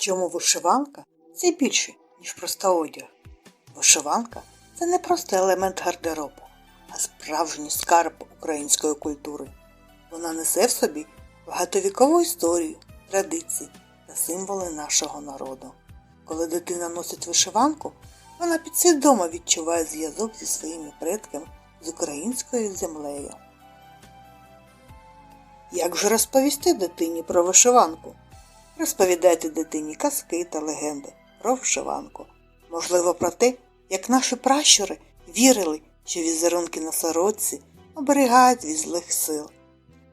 Чому вишиванка це більше, ніж просто одяг? Вишиванка це не просто елемент гардеробу, а справжній скарб української культури. Вона несе в собі багатовікову історію, традиції та символи нашого народу. Коли дитина носить вишиванку, вона підсвідомо відчуває зв'язок зі своїми предками з українською землею. Як же розповісти дитині про вишиванку? Розповідайте дитині казки та легенди про вишиванку. Можливо, про те, як наші пращури вірили, що візерунки на сорочці оберігають від злих сил.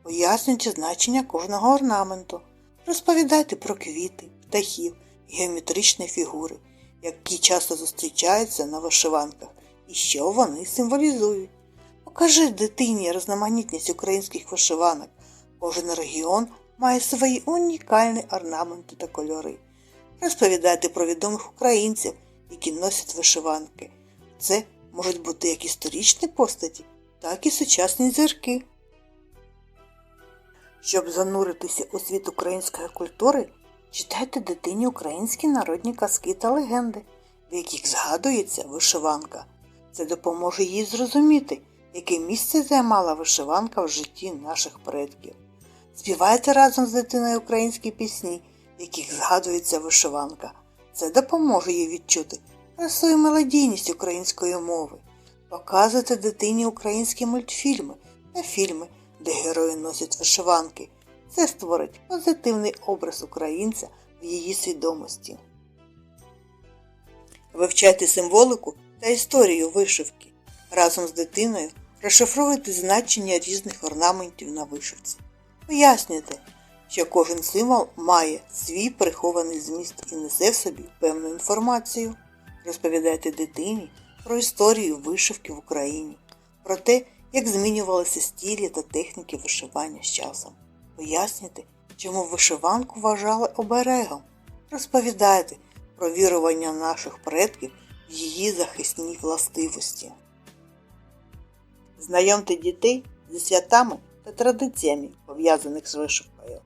Пояснюйте значення кожного орнаменту. Розповідайте про квіти, птахів, геометричні фігури, які часто зустрічаються на вишиванках і що вони символізують. Покажи дитині різноманітність українських вишиванок. Кожен регіон має свої унікальні орнаменти та кольори. Розповідайте про відомих українців, які носять вишиванки. Це можуть бути як історичні постаті, так і сучасні зірки. Щоб зануритися у світ української культури, читайте дитині українські народні казки та легенди, в яких згадується вишиванка. Це допоможе їй зрозуміти, яке місце займала вишиванка в житті наших предків. Співайте разом з дитиною українські пісні, в яких згадується вишиванка. Це допоможе їй відчути красу і мелодійність української мови. Показуйте дитині українські мультфільми та фільми, де герої носять вишиванки. Це створить позитивний образ українця в її свідомості. Вивчайте символику та історію вишивки. Разом з дитиною розшифровуйте значення різних орнаментів на вишивці. Пояснюйте, що кожен символ має свій прихований зміст і несе в собі певну інформацію. Розповідайте дитині про історію вишивки в Україні, про те, як змінювалися стілі та техніки вишивання з часом. Пояснюйте, чому вишиванку вважали оберегом. Розповідайте про вірування наших предків в її захисні властивості. Знайомте дітей зі святами та традиціями, пов'язаних з вишивкою.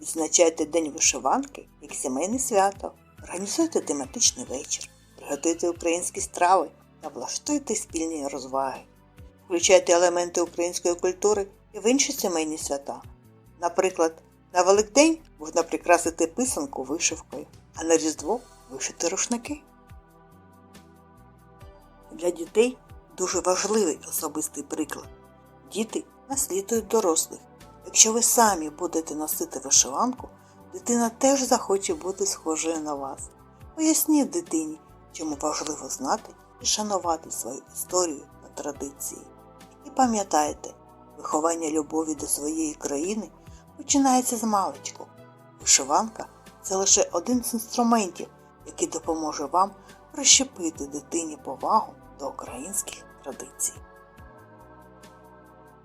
Відзначайте День вишиванки як сімейне свято, організуйте тематичний вечір, приготуйте українські страви та влаштуйте спільні розваги. Включайте елементи української культури і в інші сімейні свята. Наприклад, на Великдень можна прикрасити писанку вишивкою, а на Різдво вишити рушники. Для дітей дуже важливий особистий приклад. Діти наслідують дорослих. Якщо ви самі будете носити вишиванку, дитина теж захоче бути схожою на вас. Поясніть дитині, чому важливо знати і шанувати свою історію та традиції. І пам'ятайте, виховання любові до своєї країни починається з маличку. Вишиванка це лише один з інструментів, який допоможе вам прищепити дитині повагу до українських традицій.